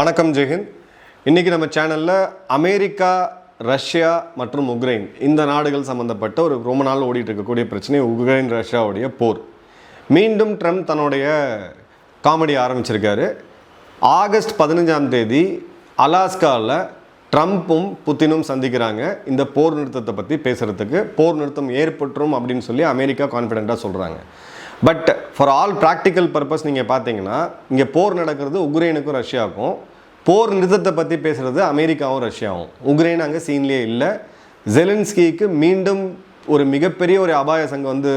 வணக்கம் ஜெயஹிந்த் இன்றைக்கி நம்ம சேனலில் அமெரிக்கா ரஷ்யா மற்றும் உக்ரைன் இந்த நாடுகள் சம்மந்தப்பட்ட ஒரு ரொம்ப நாள் ஓடிட்டு இருக்கக்கூடிய பிரச்சனை உக்ரைன் ரஷ்யாவுடைய போர். மீண்டும் ட்ரம்ப் தன்னுடைய காமெடி ஆரம்பிச்சிருக்காரு. ஆகஸ்ட் பதினஞ்சாம் தேதி அலாஸ்காவில் ட்ரம்ப்பும் புத்தினும் சந்திக்கிறாங்க. இந்த போர் நிறுத்தத்தை பற்றி பேசுகிறதுக்கு போர் நிறுத்தம் ஏற்பட்டுரும் அப்படின்னு சொல்லி அமெரிக்கா கான்ஃபிடென்ட்டாக சொல்கிறாங்க but for all practical purpose நீங்கள் பார்த்தீங்கன்னா இங்கே போர் நடக்கிறது உக்ரைனுக்கும் ரஷ்யாவுக்கும். போர் நிறுத்தத்தை பற்றி பேசுகிறது அமெரிக்காவும் ரஷ்யாவும். உக்ரைன் அங்கே சீன்லேயே இல்லை. ஜெலின்ஸ்கிக்கு மீண்டும் ஒரு மிகப்பெரிய ஒரு அபாய சங்கம் வந்து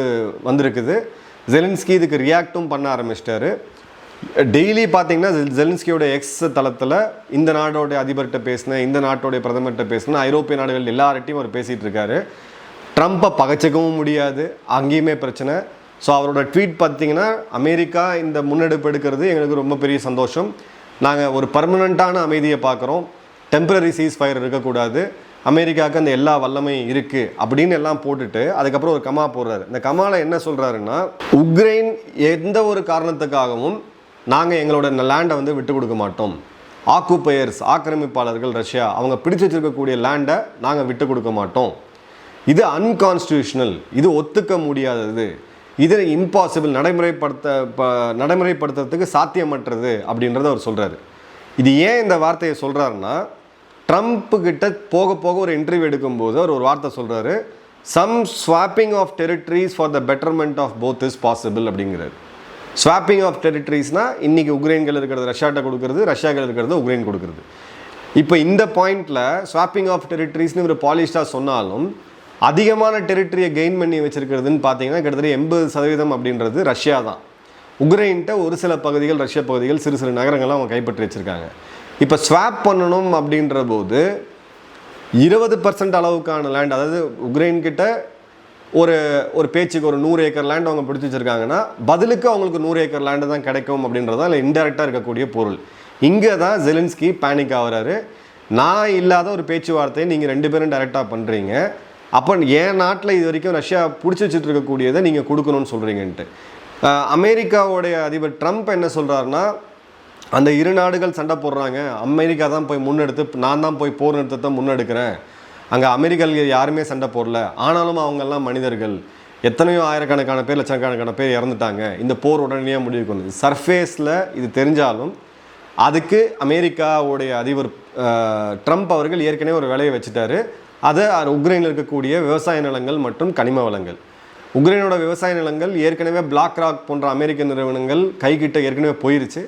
வந்திருக்குது. ஜெலின்ஸ்கி இதுக்கு ரியாக்டும் பண்ண ஆரம்பிச்சிட்டாரு. டெய்லி பார்த்தீங்கன்னா ஜெலின்ஸ்கியோட எக்ஸ் தளத்தில் இந்த நாடோடைய அதிபர்கிட்ட பேசினேன் இந்த நாட்டோடைய பிரதமர்கிட்ட பேசினேன் ஐரோப்பிய நாடுகள் எல்லார்ட்டையும் அவர் பேசிகிட்டு இருக்காரு. ட்ரம்ப்பை பகச்சிக்கவும் முடியாது. அங்கேயுமே பிரச்சனை. ஸோ அவரோட ட்வீட் பார்த்தீங்கன்னா அமெரிக்கா இந்த முன்னெடுப்பு எடுக்கிறது எங்களுக்கு ரொம்ப பெரிய சந்தோஷம். நாங்கள் ஒரு பர்மனண்ட்டான அமைதியை பார்க்குறோம். டெம்பரரி சீஸ் ஃபயர் இருக்கக்கூடாது. அமெரிக்காவுக்கு அந்த எல்லா வல்லமையும் இருக்குது அப்படின்னு எல்லாம் போட்டுட்டு அதுக்கப்புறம் ஒரு கமா போடுறாரு. இந்த கமாவில் என்ன சொல்கிறாருன்னா உக்ரைன் எந்த ஒரு காரணத்துக்காகவும் நாங்கள் எங்களோட லேண்டை வந்து விட்டு கொடுக்க மாட்டோம். ஆக்குப்பயர்ஸ் ஆக்கிரமிப்பாளர்கள் ரஷ்யா அவங்க பிடிச்சு வச்சிருக்கக்கூடிய லேண்டை நாங்கள் விட்டு கொடுக்க மாட்டோம். இது அன்கான்ஸ்டியூஷனல் இது ஒத்துக்க முடியாதது. இது இம்பாசிபிள் நடைமுறைப்படுத்த ப நடைமுறைப்படுத்துறதுக்கு சாத்தியமற்றது அப்படின்றத அவர் சொல்கிறாரு இது ஏன் இந்த வார்த்தையை சொல்கிறாருன்னா ட்ரம்ப்பு கிட்ட போக போக ஒரு இன்டர்வியூ எடுக்கும்போது அவர் ஒரு வார்த்தை சொல்கிறாரு some swapping of territories for the betterment of both is possible அப்படிங்கிறாரு. ஸ்வாப்பிங் ஆஃப் டெரிட்டரிஸ்னால் இன்றைக்கி உக்ரைன்கள் இருக்கிறது ரஷ்யாட்ட கொடுக்கறது ரஷ்யாக்கள் இருக்கிறது உக்ரைன் கொடுக்கறது. இப்போ இந்த பாயிண்டில் ஸ்வாப்பிங் ஆஃப் டெரிட்டரிஸ்னு ஒரு பாலிஷ்டாக சொன்னாலும் அதிகமான டெரிட்டரியை கெயின் பண்ணி வச்சுருக்கிறதுன்னு பார்த்தீங்கன்னா கிட்டத்தட்ட எண்பது சதவீதம் அப்படின்றது ரஷ்யா தான். உக்ரைன்கிட்ட ஒரு சில பகுதிகள் ரஷ்ய பகுதிகள் சிறு சிறு நகரங்கள்லாம் அவங்க கைப்பற்றி வச்சுருக்காங்க. இப்போ ஸ்வாப் பண்ணணும் அப்படின்ற போது இருபது பர்சன்ட் அளவுக்கான லேண்ட் அதாவது உக்ரைன்கிட்ட ஒரு ஒரு பேச்சுக்கு ஒரு நூறு ஏக்கர் லேண்ட் அவங்க பிடிச்சி வச்சுருக்காங்கன்னா பதிலுக்கு அவங்களுக்கு நூறு ஏக்கர் லேண்டு தான் கிடைக்கும் அப்படின்றதா இல்லை இன்டெரக்டாக இருக்கக்கூடிய பொருள். இங்கே தான் ஜெலின்ஸ்கி பேனிக் ஆகிறாரு. நான் இல்லாத ஒரு பேச்சுவார்த்தையை நீங்கள் ரெண்டு பேரும் டைரெக்டாக பண்ணுறீங்க அப்போ என் நாட்டில் இது வரைக்கும் ரஷ்யா பிடிச்சி வச்சுட்டு இருக்கக்கூடியதை நீங்கள் கொடுக்கணும்னு சொல்கிறீங்கன்ட்டு அமெரிக்காவுடைய அதிபர் ட்ரம்ப் என்ன சொல்கிறாருன்னா அந்த இரு நாடுகள் சண்டை போடுறாங்க அமெரிக்கா தான் போய் முன்னெடுத்து நான் தான் போய் போர் நிறுத்தத்தை முன்னெடுக்கிறேன். அங்கே அமெரிக்கர்கள் யாருமே சண்டை போடல. ஆனாலும் அவங்கெல்லாம் மனிதர்கள். எத்தனையோ ஆயிரக்கணக்கான பேர் லட்சக்கணக்கான பேர் இறந்துட்டாங்க. இந்த போர் உடனடியாக முடிவுக்கு வந்தது. சர்ஃபேஸில் இது தெரிஞ்சாலும் அதுக்கு அமெரிக்காவுடைய அதிபர் ட்ரம்ப் அவர்கள் ஏற்கனவே ஒரு வேலையை வச்சுட்டாரு. அது உக்ரைனில் இருக்கக்கூடிய விவசாய நிலங்கள் மற்றும் கனிம வளங்கள். உக்ரைனோட விவசாய நிலங்கள் ஏற்கனவே பிளாக் ராக் போன்ற அமெரிக்க நிறுவனங்கள் கைகிட்ட ஏற்கனவே போயிருச்சு.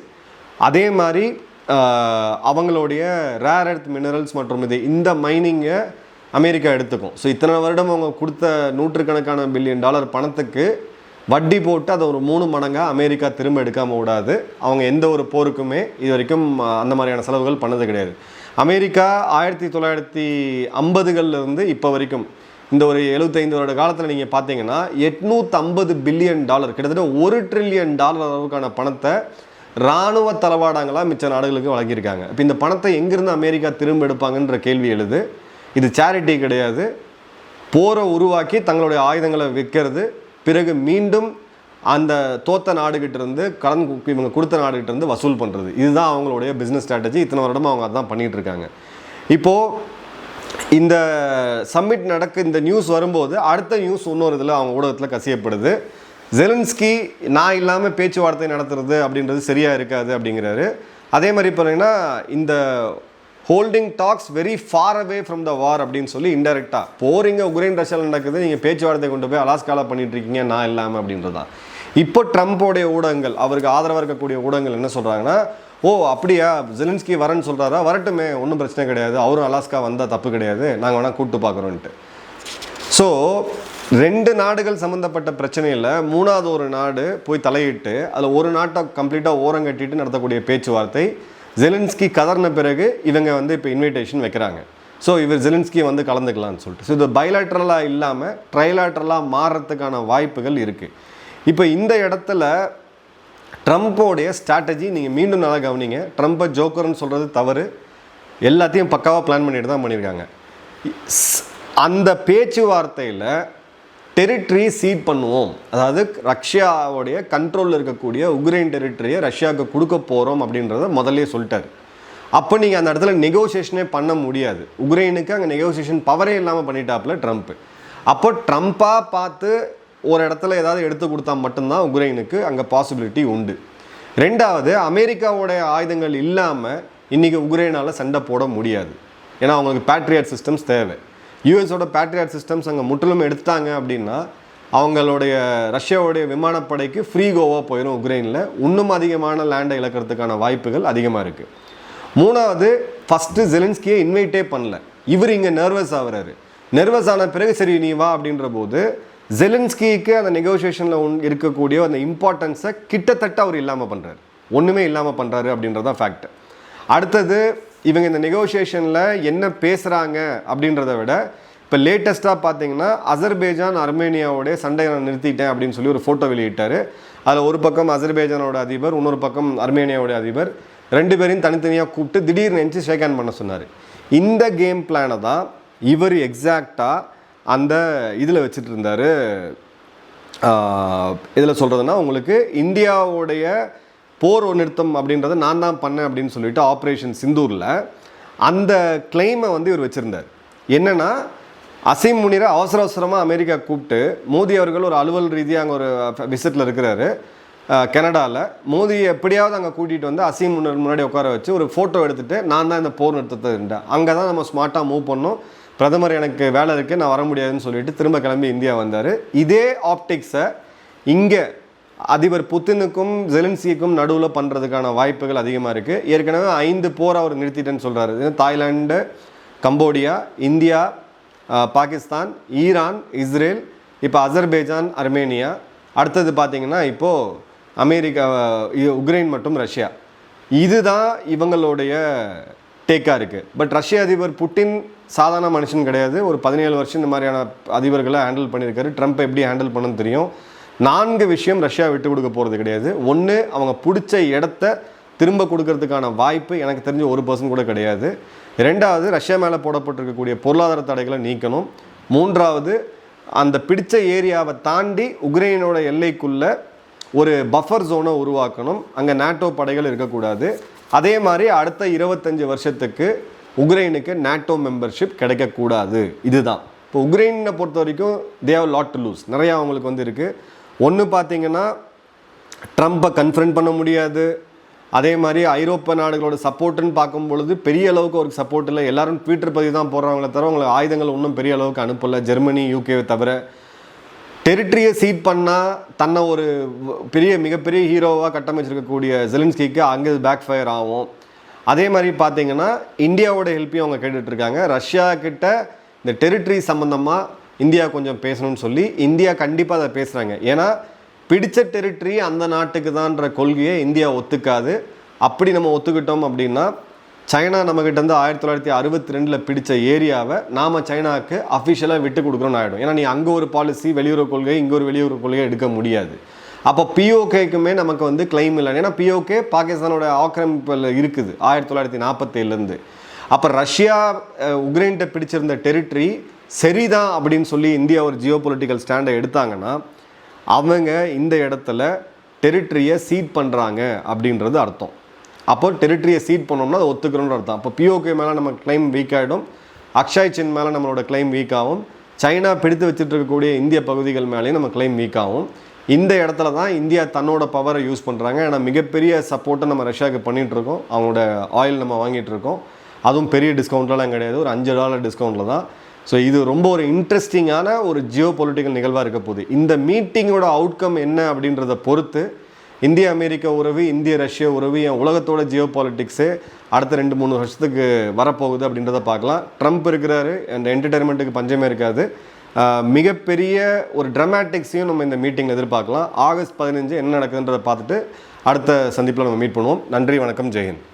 அதே மாதிரி அவங்களுடைய ரேர் எர்த் மினரல்ஸ் மற்றும் இது இந்த மைனிங்கை அமெரிக்கா எடுத்துக்கும். ஸோ இத்தனை வருடம் அவங்க கொடுத்த நூற்றுக்கணக்கான பில்லியன் டாலர் பணத்துக்கு வட்டி போட்டு அதை ஒரு மூணு மடங்காக அமெரிக்கா திரும்ப எடுக்காமல் விடாது. அவங்க எந்த ஒரு போருக்குமே இது வரைக்கும் அந்த மாதிரியான செலவுகள் பண்ணது கிடையாது. அமெரிக்கா ஆயிரத்தி தொள்ளாயிரத்தி ஐம்பதுகள்லேருந்து இப்போ வரைக்கும் இந்த ஒரு எழுபத்தைந்து வருட காலத்தில் நீங்கள் பார்த்தீங்கன்னா எட்நூற்றம்பது பில்லியன் டாலர் கிட்டத்தட்ட ஒரு ட்ரில்லியன் டாலர் அளவுக்கான பணத்தை இராணுவ தளவாடங்களாக மிச்ச நாடுகளுக்கு வழங்கியிருக்காங்க. இப்போ இந்த பணத்தை எங்கேருந்து அமெரிக்கா திரும்ப எடுப்பாங்கன்ற கேள்வி எழுது. இது சேரிட்டி கிடையாது. போரை உருவாக்கி தங்களுடைய ஆயுதங்களை விற்கிறது. பிறகு மீண்டும் அந்த தோத்த நாடுகிட்ட இருந்து கடன் கு- இவங்க கொடுத்த நாடுகிட்ட இருந்து வசூல் பண்ணுறது இதுதான் அவங்களுடைய பிஸ்னஸ் ஸ்ட்ராட்டஜி இத்தனை வருடமும் அவங்க அதான் பண்ணிட்டு இருக்காங்க. இப்போது இந்த சம்மிட் நடக்க இந்த நியூஸ் வரும்போது அடுத்த நியூஸ் இன்னொரு இதில் அவங்க ஊடகத்தில் கசியப்படுது. ஜெலன்ஸ்கி நான் இல்லாமல் பேச்சுவார்த்தை நடத்துறது அப்படின்றது சரியாக இருக்காது அப்படிங்கிறாரு. அதே மாதிரி பார்த்தீங்கன்னா இந்த holding talks very far away from the war அப்படின்னு சொல்லி இன்டெரக்டாக போரிங்க உக்ரைன் ரஷ்யாவில் நடக்குது நீங்கள் பேச்சுவார்த்தை கொண்டு போய் அலாஸ்காவில் பண்ணிட்டு இருக்கீங்க நான் இல்லாமல் அப்படின்றது தான் இப்போ ட்ரம்ப்போடைய ஊடகங்கள் அவருக்கு ஆதரவாக இருக்கக்கூடிய ஊடகங்கள் என்ன சொல்கிறாங்கன்னா ஓ அப்படியா ஜெலின்ஸ்கி வரேன்னு சொல்கிறாரா வரட்டுமே ஒன்றும் பிரச்சனை கிடையாது. அவரும் அலாஸ்கா வந்தால் தப்பு கிடையாது. நாங்கள் வேணால் கூப்பிட்டு பார்க்குறோன்ட்டு. ஸோ ரெண்டு நாடுகள் சம்மந்தப்பட்ட பிரச்சனையில் மூணாவது ஒரு நாடு போய் தலையிட்டு அதில் ஒரு நாட்டை கம்ப்ளீட்டாக ஓரங்கட்டிட்டு நடத்தக்கூடிய பேச்சுவார்த்தை. ஜெலின்ஸ்கி கதர்ன பிறகு இவங்க வந்து இப்போ இன்விடேஷன் வைக்கிறாங்க. ஸோ இவர் ஜெலன்ஸ்கி வந்து கலந்துக்கலாம்னு சொல்லிட்டு. ஸோ இது பைலாட்ரலாக இல்லாமல் ட்ரைலாட்ரலாக மாறுறதுக்கான வாய்ப்புகள் இருக்குது இப்போ இந்த இடத்துல ட்ரம்ப்போடைய ஸ்ட்ராட்டஜி நீங்கள் மீண்டும் நல்லா கவனிங்க. ட்ரம்ப்பை ஜோக்கர்னு சொல்கிறது தவறு. எல்லாத்தையும் பக்காவாக பிளான் பண்ணிட்டு தான் பண்ணியிருக்காங்க. ஸ்- அந்த பேச்சுவார்த்தையில் டெரிட்டரி சீட் பண்ணுவோம். அதாவது ரஷ்யாவுடைய கண்ட்ரோலில் இருக்கக்கூடிய உக்ரைன் டெரிட்டரியை ரஷ்யாவுக்கு கொடுக்க போகிறோம் அப்படின்றத முதல்லயே சொல்லிட்டார். அப்போ நீங்கள் அந்த இடத்துல நெகோசியேஷனே பண்ண முடியாது. உக்ரைனுக்கு அங்கே நெகோசியேஷன் பவரே இல்லாமல் பண்ணிட்டாப்புல ட்ரம்ப். அப்போ ட்ரம்ப்பாக பார்த்து ஒரு இடத்துல ஏதாவது எடுத்து கொடுத்தா மட்டும்தான் உக்ரைனுக்கு அங்கே பாசிபிலிட்டி உண்டு. ரெண்டாவது அமெரிக்காவோடைய ஆயுதங்கள் இல்லாமல் இன்றைக்கி உக்ரைனால் சண்டை போட முடியாது. ஏன்னா அவங்களுக்கு பேட்ரியாட் சிஸ்டம்ஸ் தேவை. யூஎஸோட பேட்ரியாட் சிஸ்டம்ஸ் அங்கே முற்றிலும் எடுத்தாங்க அப்படின்னா அவங்களுடைய ரஷ்யாவுடைய விமானப்படைக்கு ஃப்ரீ கோவா போயிடும் உக்ரைனில். இன்னும் அதிகமான லேண்டை இழக்கிறதுக்கான வாய்ப்புகள் அதிகமாக இருக்குது மூணாவது ஃபஸ்ட்டு ஜெலின்ஸ்கியை இன்வைட்டே பண்ணல. இவர் இங்கே நர்வஸ் ஆகிறாரு. நர்வஸ் ஆன பிறகு சரி நீ வா அப்படின்ற போது ஜெலின்ஸ்கிக்கு அந்த நெகோசியேஷனில் இருக்கக்கூடிய அந்த இம்பார்ட்டன்ஸை கிட்டத்தட்ட அவர் இல்லாமல் பண்ணுறாரு ஒன்றுமே இல்லாமல் பண்ணுறாரு அப்படின்றது தான் ஃபேக்ட் அடுத்தது இவங்க இந்த நெகோசியேஷனில் என்ன பேசுகிறாங்க அப்படின்றத விட இப்போ லேட்டஸ்ட்டாக பார்த்தீங்கன்னா அசர்பேஜான் அர்மேனியாவுடைய சண்டையை நான் நிறுத்திட்டேன் அப்படின்னு சொல்லி ஒரு ஃபோட்டோ வெளியிட்டார். அதில் ஒரு பக்கம் அசர்பேஜானோட அதிபர் இன்னொரு பக்கம் அர்மேனியாவோடைய அதிபர். ரெண்டு பேரையும் தனித்தனியாக கூப்பிட்டு திடீர்னு நினச்சி ஷேக் ஹேண்ட் பண்ண சொன்னார். இந்த கேம் பிளானை தான் இவர் எக்ஸாக்டாக அந்த இதில் வச்சுட்டு இருந்தார் இதில் சொல்கிறதுனா உங்களுக்கு இந்தியாவுடைய போர் நிறுத்தம் அப்படின்றத நான் தான் பண்ணேன் அப்படின்னு சொல்லிட்டு ஆப்ரேஷன் சிந்தூரில் அந்த கிளைமை வந்து இவர் வச்சுருந்தார். என்னென்னா அசீம் முனிரை அவசர அவசரமாக அமெரிக்கா கூப்பிட்டு மோடி அவர்கள் ஒரு அலுவல் ரீதியாக அங்கே ஒரு விசிட்டில் இருக்கிறாரு. கனடாவில் மோதி எப்படியாவது அங்கே கூட்டிகிட்டு வந்து அசீம் முன்னர் முன்னாடி உட்கார வச்சு ஒரு ஃபோட்டோ எடுத்துகிட்டு நான் தான் இந்த போர் நிறுத்தத்தை இருந்தேன் அங்கே தான் நம்ம ஸ்மார்ட்டாக மூவ் பண்ணோம். பிரதமர் எனக்கு வேலை இருக்குது நான் வர முடியாதுன்னு சொல்லிட்டு திரும்ப கிளம்பி இந்தியா வந்தார். இதே ஆப்டிக்ஸை இங்கே அதிபர் புத்தினுக்கும் ஜெலன்சிக்கும் நடுவில் பண்ணுறதுக்கான வாய்ப்புகள் அதிகமாக இருக்குது ஏற்கனவே ஐந்து போர் அவர் நிறுத்திட்டேன்னு சொல்கிறாரு Thailand Cambodia India Pakistan Iran Israel இப்போ அசர்பேஜான் அர்மேனியா. அடுத்தது பார்த்திங்கன்னா இப்போது அமெரிக்கா உக்ரைன் மற்றும் ரஷ்யா. இதுதான் இவங்களுடைய டேக்காக இருக்குது பட் ரஷ்ய அதிபர் புட்டின் சாதாரண மனுஷன் கிடையாது. ஒரு பதினேழு வருஷம் இந்த மாதிரியான அதிபர்களை ஹேண்டில் பண்ணியிருக்காரு. ட்ரம்ப் எப்படி ஹேண்டில் பண்ணணும்னு தெரியும். நான்கு விஷயம் ரஷ்யா விட்டு கொடுக்க போகிறது கிடையாது. ஒன்று அவங்க பிடிச்ச இடத்த திரும்ப கொடுக்கறதுக்கான வாய்ப்பு எனக்கு தெரிஞ்ச ஒரு பர்சன் கூட கிடையாது. ரெண்டாவது ரஷ்யா மேலே போடப்பட்டிருக்கக்கூடிய பொருளாதார தடைகளை நீக்கணும். மூன்றாவது அந்த பிடிச்ச ஏரியாவை தாண்டி உக்ரைனோட எல்லைக்குள்ள ஒரு பஃபர் ஜோனை உருவாக்கணும். அங்கே நாட்டோ படைகள் இருக்கக்கூடாது. அதே மாதிரி அடுத்த இருபத்தஞ்சு வருஷத்துக்கு உக்ரைனுக்கு நாட்டோ மெம்பர்ஷிப் கிடைக்கக்கூடாது. இதுதான். இப்போ உக்ரைனை பொறுத்த வரைக்கும் தேவ் லாட் டு லூஸ் நிறையா அவங்களுக்கு வந்து இருக்குது ஒன்று பார்த்தீங்கன்னா ட்ரம்ப்பை கன்ஃபரண்ட் பண்ண முடியாது. அதே மாதிரி ஐரோப்பிய நாடுகளோட சப்போர்ட்டுன்னு பார்க்கும் பொழுது பெரிய அளவுக்கு ஒரு சப்போர்ட் இல்லை. எல்லாரும் ட்விட்டர் பதிவு தான் போடுறவங்கள தவிர அவங்களுக்கு ஆயுதங்கள் ஒன்றும் பெரிய அளவுக்கு அனுப்பலை. ஜெர்மனி யூகேவை தவிர டெரிட்டரியை சீட் பண்ணால் தன்னை ஒரு பெரிய மிகப்பெரிய ஹீரோவாக கட்டமைச்சிருக்கக்கூடிய ஜெலின்ஸ்கிக்கு அங்கே பேக் ஃபயர் ஆகும். அதே மாதிரி பார்த்தீங்கன்னா இந்தியாவோட ஹெல்ப்பையும் அவங்க கேட்டுட்ருக்காங்க ரஷ்யா கிட்ட இந்த டெரிட்டரி சம்மந்தமாக இந்தியா கொஞ்சம் பேசணும்னு சொல்லி இந்தியா கண்டிப்பாக அதை பேசுகிறாங்க ஏன்னா பிடிச்ச டெரிட்டரி அந்த நாட்டுக்கு தான்ற கொள்கையை இந்தியா ஒத்துக்காது. அப்படி நம்ம ஒத்துக்கிட்டோம் அப்படின்னா சைனா நம்மக்கிட்ட இருந்து ஆயிரத்தி தொள்ளாயிரத்தி அறுபத்தி ரெண்டில் பிடிச்ச ஏரியாவை நாம் சைனாவுக்கு அஃபிஷியலாக விட்டு கொடுக்குறோன்னு ஆகிடும் ஏன்னா நீ அங்கே ஒரு பாலிசி வெளியுறவு கொள்கை இங்கே ஒரு வெளியுறவு கொள்கையை எடுக்க முடியாது. அப்போ பிஓகேக்குமே நமக்கு வந்து கிளைம் இல்லை. ஏன்னா பிஓகே பாகிஸ்தானோட ஆக்கிரமிப்பில் இருக்குது ஆயிரத்தி தொள்ளாயிரத்தி நாற்பத்தேழுலேருந்து அப்போ ரஷ்யா உக்ரைன்கிட்ட பிடிச்சிருந்த டெரிட்டரி சரிதான் அப்படின்னு சொல்லி இந்தியா ஒரு ஜியோ பொலிட்டிக்கல் ஸ்டாண்டை எடுத்தாங்கன்னா அவங்க இந்த இடத்துல டெரிட்டரியை சீட் பண்ணுறாங்க அப்படின்றது அர்த்தம். அப்போ டெரிட்டரியை சீட் பண்ணோம்னா அதை ஒத்துக்கிறோன்ற அர்த்தம். அப்போ பிஓகே மேலே நம்ம கிளைம் வீக் ஆகிடும் அக்ஷய் சின் மேலே நம்மளோட கிளைம் வீக் ஆகும். சைனா பிடித்து வச்சுட்டு இருக்கக்கூடிய இந்திய பகுதிகள் மேலேயும் நம்ம கிளைம் வீக் ஆகும். இந்த இடத்துல தான் இந்தியா தன்னோட பவரை யூஸ் பண்ணுறாங்க ஏன்னா மிகப்பெரிய சப்போர்ட்டை நம்ம ரஷ்யாவுக்கு பண்ணிகிட்ருக்கோம் அவங்களோட ஆயில் நம்ம வாங்கிட்டு இருக்கோம் அதுவும் பெரிய டிஸ்கவுண்ட்லாம் கிடையாது. ஒரு அஞ்சு டாலர் டிஸ்கவுண்ட்டில் தான். ஸோ இது ரொம்ப ஒரு இன்ட்ரெஸ்டிங்கான ஒரு ஜியோ பொலிட்டிக்கல் நிகழ்வாக இருக்க போகுது. இந்த மீட்டிங்கோட அவுட்கம் என்ன அப்படின்றத பொறுத்து இந்திய அமெரிக்க உறவு இந்திய ரஷ்ய உறவு என் உலகத்தோட ஜியோ பாலிட்டிக்ஸு அடுத்த ரெண்டு மூணு வருஷத்துக்கு வரப்போகுது அப்படின்றத பார்க்கலாம். ட்ரம்ப் இருக்கிறாரு அந்த என்டர்டைன்மெண்ட்டுக்கு பஞ்சமே இருக்காது. மிகப்பெரிய ஒரு ட்ரமேட்டிக்ஸையும் நம்ம இந்த மீட்டிங்கில் எதிர்பார்க்கலாம். ஆகஸ்ட் பதினஞ்சு என்ன நடக்குதுன்றதை பார்த்துட்டு அடுத்த சந்திப்பில் நம்ம மீட் பண்ணுவோம். நன்றி வணக்கம் ஜெயஹிந்த்